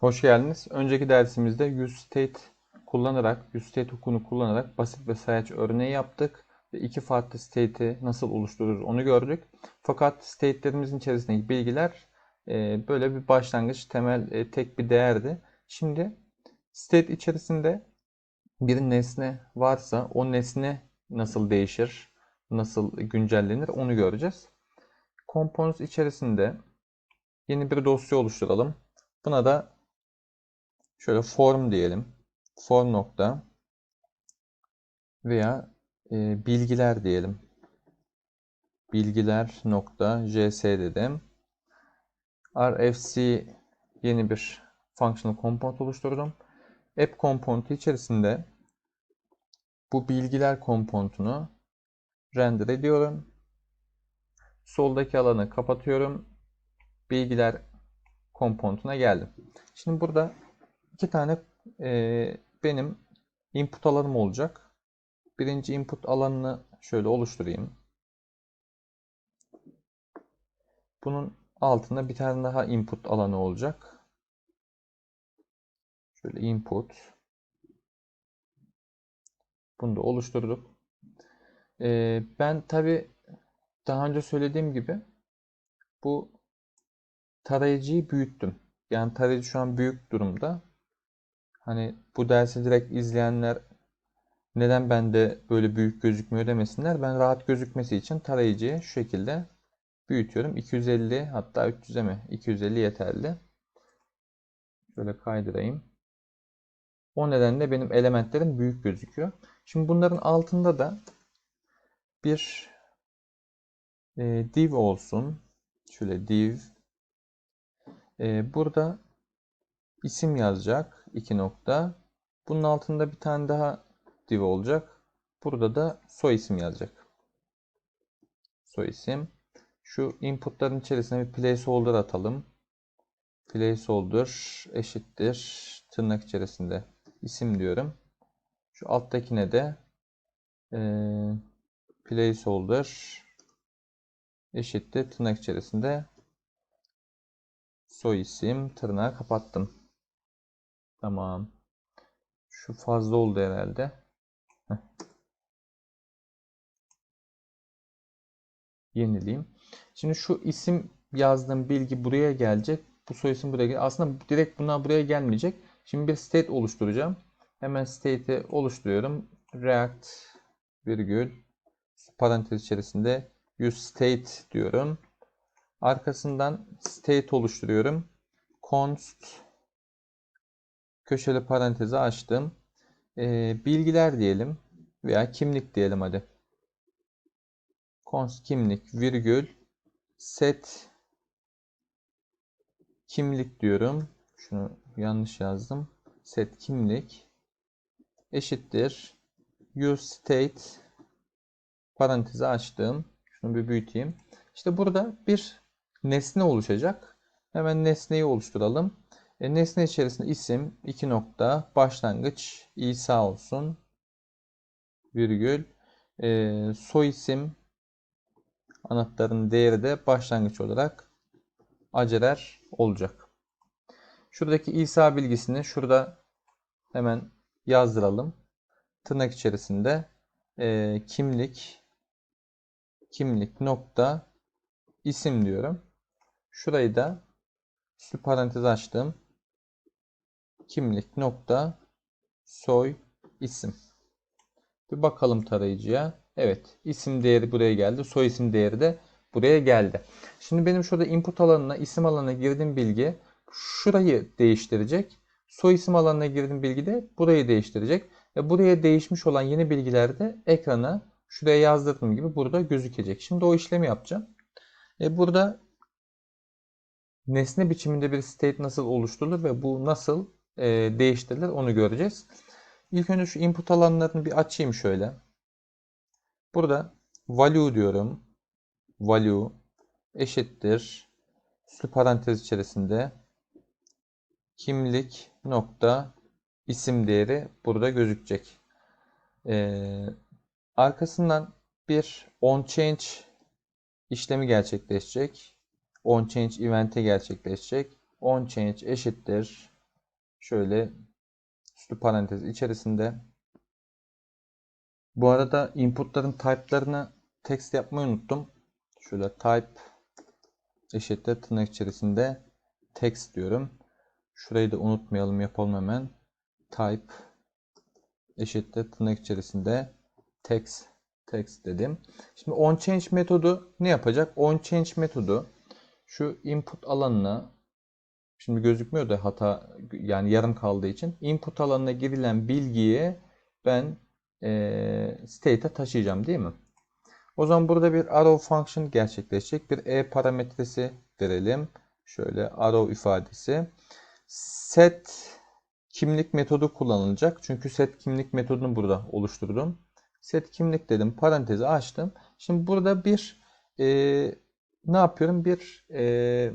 Hoş geldiniz. Önceki dersimizde useState kullanarak, useState hukukunu kullanarak basit ve sayaç örneği yaptık. Ve iki farklı state'i nasıl oluştururuz onu gördük. Fakat state'lerimizin içerisindeki bilgiler e, böyle bir başlangıç, temel, e, tek bir değerdi. Şimdi state içerisinde bir nesne varsa o nesne nasıl değişir, nasıl güncellenir onu göreceğiz. Components içerisinde yeni bir dosya oluşturalım. Buna da şöyle form diyelim. Form nokta veya e, bilgiler diyelim. Bilgiler nokta js dedim. rfc yeni bir functional component oluşturdum. App component içerisinde bu bilgiler komponentunu render ediyorum. Soldaki alanı kapatıyorum. Bilgiler komponentuna geldim. Şimdi burada iki tane e, benim input alanım olacak. Birinci input alanını şöyle oluşturayım. Bunun altında bir tane daha input alanı olacak. Şöyle input. Bunu da oluşturduk. Ee, ben tabi daha önce söylediğim gibi bu tarayıcıyı büyüttüm. Yani tarayıcı şu an büyük durumda. Hani bu dersi direkt izleyenler neden bende böyle büyük gözükmüyor demesinler. Ben rahat gözükmesi için tarayıcıyı şu şekilde büyütüyorum. 250 hatta 300'e mi? 250 yeterli. Şöyle kaydırayım. O nedenle benim elementlerim büyük gözüküyor. Şimdi bunların altında da bir e, div olsun. Şöyle div. E, burada isim yazacak. 2 nokta. Bunun altında bir tane daha div olacak. Burada da soy isim yazacak. Soy isim. Şu inputların içerisine bir placeholder atalım. Placeholder eşittir tırnak içerisinde isim diyorum. Şu alttakine de e, placeholder eşittir tırnak içerisinde soy isim tırnağı kapattım. Tamam. Şu fazla oldu herhalde. Heh. Yenileyim. Şimdi şu isim yazdığım bilgi buraya gelecek. Bu soy isim buraya gelecek. Aslında direkt bunlar buraya gelmeyecek. Şimdi bir state oluşturacağım. Hemen state'i oluşturuyorum. React virgül parantez içerisinde use state diyorum. Arkasından state oluşturuyorum. const köşeli parantezi açtım. Ee, bilgiler diyelim veya kimlik diyelim hadi. const kimlik virgül set kimlik diyorum. Şunu yanlış yazdım. Set kimlik eşittir use state parantezi açtım. Şunu bir büyüteyim. İşte burada bir nesne oluşacak. Hemen nesneyi oluşturalım. E, nesne içerisinde isim, iki nokta, başlangıç İsa olsun. Virgül. E, soy isim anahtarın değeri de başlangıç olarak acerer olacak. Şuradaki İsa bilgisini şurada hemen yazdıralım. Tırnak içerisinde e, kimlik kimlik nokta isim diyorum. Şurayı da üstü parantez açtım. Kimlik nokta soy isim. Bir bakalım tarayıcıya. Evet isim değeri buraya geldi. Soy isim değeri de buraya geldi. Şimdi benim şurada input alanına isim alanına girdiğim bilgi şurayı değiştirecek. Soy isim alanına girdiğim bilgi de burayı değiştirecek. Ve buraya değişmiş olan yeni bilgiler de ekrana şuraya yazdırdığım gibi burada gözükecek. Şimdi o işlemi yapacağım. E burada nesne biçiminde bir state nasıl oluşturulur ve bu nasıl e, değiştirilir onu göreceğiz. İlk önce şu input alanlarını bir açayım şöyle. Burada value diyorum. Value eşittir. Üslü parantez içerisinde kimlik nokta isim değeri burada gözükecek. Ee, arkasından bir on change işlemi gerçekleşecek. On change event'e gerçekleşecek. On change eşittir şöyle üstü parantez içerisinde bu arada inputların type'larını text yapmayı unuttum. Şöyle type eşittir tırnak içerisinde text diyorum. Şurayı da unutmayalım yapalım hemen. Type eşittir tırnak içerisinde text text dedim. Şimdi onChange metodu ne yapacak? OnChange metodu şu input alanına şimdi gözükmüyor da hata yani yarım kaldığı için input alanına girilen bilgiyi ben e, state'e taşıyacağım değil mi? O zaman burada bir arrow function gerçekleşecek. Bir e parametresi verelim. Şöyle arrow ifadesi. Set kimlik metodu kullanılacak. Çünkü set kimlik metodunu burada oluşturdum. Set kimlik dedim. Parantezi açtım. Şimdi burada bir e, ne yapıyorum? Bir e,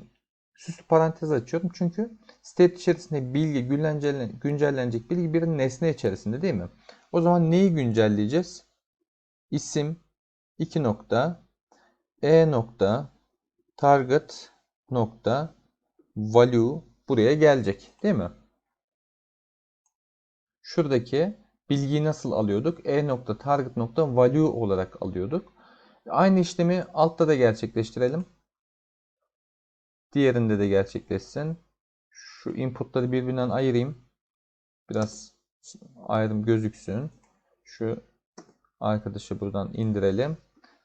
süslü parantez açıyorum. Çünkü state içerisinde bilgi güncellen, güncellenecek bilgi bir nesne içerisinde değil mi? O zaman neyi güncelleyeceğiz? İsim 2 nokta e nokta target nokta value buraya gelecek değil mi? Şuradaki bilgiyi nasıl alıyorduk? E nokta target nokta value olarak alıyorduk. Aynı işlemi altta da gerçekleştirelim. Diğerinde de gerçekleşsin. Şu inputları birbirinden ayırayım. Biraz ayrım gözüksün. Şu arkadaşı buradan indirelim.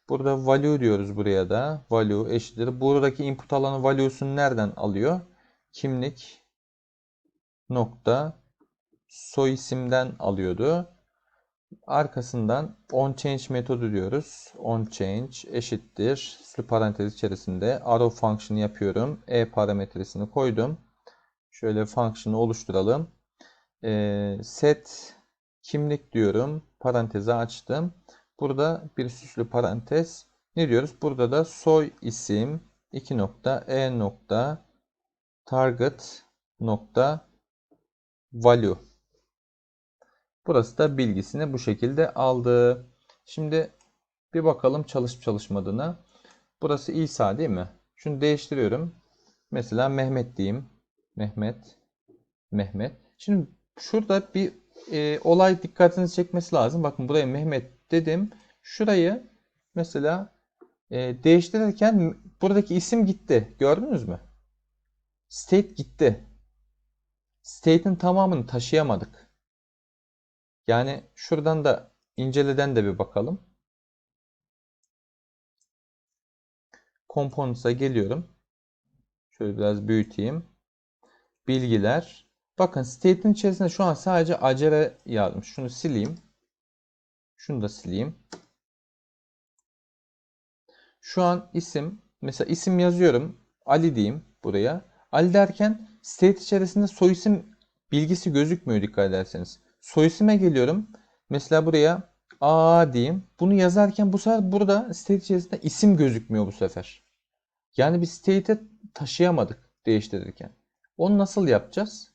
Burada value diyoruz buraya da. Value eşittir. Buradaki input alanı value'sunu nereden alıyor? Kimlik nokta soy isimden alıyordu. Arkasından onChange metodu diyoruz. onChange eşittir. Üslü parantez içerisinde arrow function yapıyorum. E parametresini koydum. Şöyle function'ı oluşturalım. Ee, set kimlik diyorum. Parantezi açtım. Burada bir süslü parantez. Ne diyoruz? Burada da soy isim 2 nokta e nokta target nokta value. Burası da bilgisini bu şekilde aldı. Şimdi bir bakalım çalışıp çalışmadığına. Burası İsa değil mi? Şunu değiştiriyorum. Mesela Mehmet diyeyim. Mehmet. Mehmet. Şimdi şurada bir e, olay dikkatinizi çekmesi lazım. Bakın buraya Mehmet dedim. Şurayı mesela e, değiştirirken buradaki isim gitti. Gördünüz mü? State gitti. State'in tamamını taşıyamadık. Yani şuradan da inceleden de bir bakalım. Components'a geliyorum. Şöyle biraz büyüteyim. Bilgiler. Bakın state'in içerisinde şu an sadece acele yazmış. Şunu sileyim. Şunu da sileyim. Şu an isim mesela isim yazıyorum. Ali diyeyim buraya. Ali derken state içerisinde soy isim bilgisi gözükmüyor dikkat ederseniz. Soy isime geliyorum. Mesela buraya A diyeyim. Bunu yazarken bu sefer burada state içerisinde isim gözükmüyor bu sefer. Yani bir state'e taşıyamadık değiştirirken. Onu nasıl yapacağız?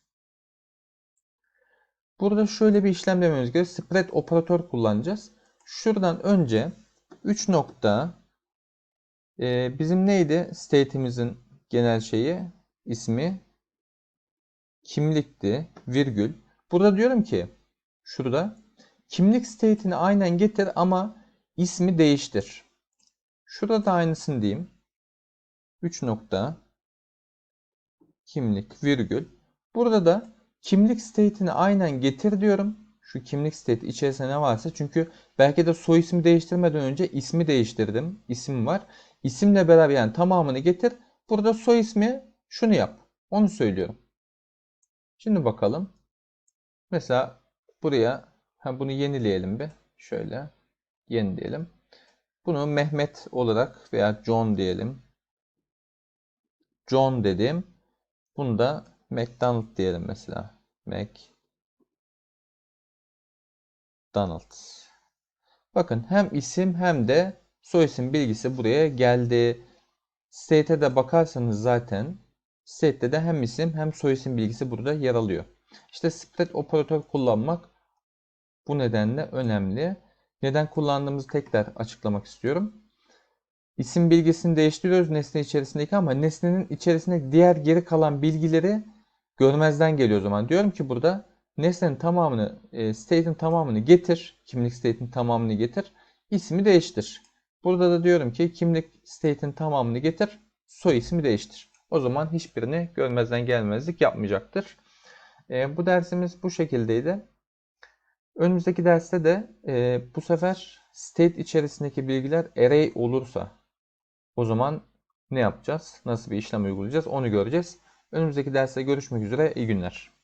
Burada şöyle bir işlem dememiz gerekiyor. Spread operatör kullanacağız. Şuradan önce 3 nokta e, bizim neydi? State'imizin genel şeyi ismi kimlikti. Virgül. Burada diyorum ki şurada kimlik state'ini aynen getir ama ismi değiştir. Şurada da aynısını diyeyim. 3 nokta kimlik virgül. Burada da kimlik state'ini aynen getir diyorum. Şu kimlik state içerisinde ne varsa çünkü belki de soy ismi değiştirmeden önce ismi değiştirdim. İsim var. İsimle beraber yani tamamını getir. Burada soy ismi şunu yap. Onu söylüyorum. Şimdi bakalım. Mesela buraya ha bunu yenileyelim bir. Şöyle yenileyelim. Bunu Mehmet olarak veya John diyelim. John dedim. Bunu da McDonald diyelim mesela. McDonald. Bakın hem isim hem de soyisim bilgisi buraya geldi. State'e de bakarsanız zaten state'de de hem isim hem soyisim bilgisi burada yer alıyor. İşte spread operatör kullanmak bu nedenle önemli. Neden kullandığımızı tekrar açıklamak istiyorum. İsim bilgisini değiştiriyoruz nesne içerisindeki ama nesnenin içerisindeki diğer geri kalan bilgileri görmezden geliyor o zaman. Diyorum ki burada nesnenin tamamını, e, state'in tamamını getir. Kimlik state'in tamamını getir. ismi değiştir. Burada da diyorum ki kimlik state'in tamamını getir. Soy ismi değiştir. O zaman hiçbirini görmezden gelmezlik yapmayacaktır. E, bu dersimiz bu şekildeydi. Önümüzdeki derste de e, bu sefer state içerisindeki bilgiler array olursa o zaman ne yapacağız? Nasıl bir işlem uygulayacağız? Onu göreceğiz. Önümüzdeki derste görüşmek üzere. İyi günler.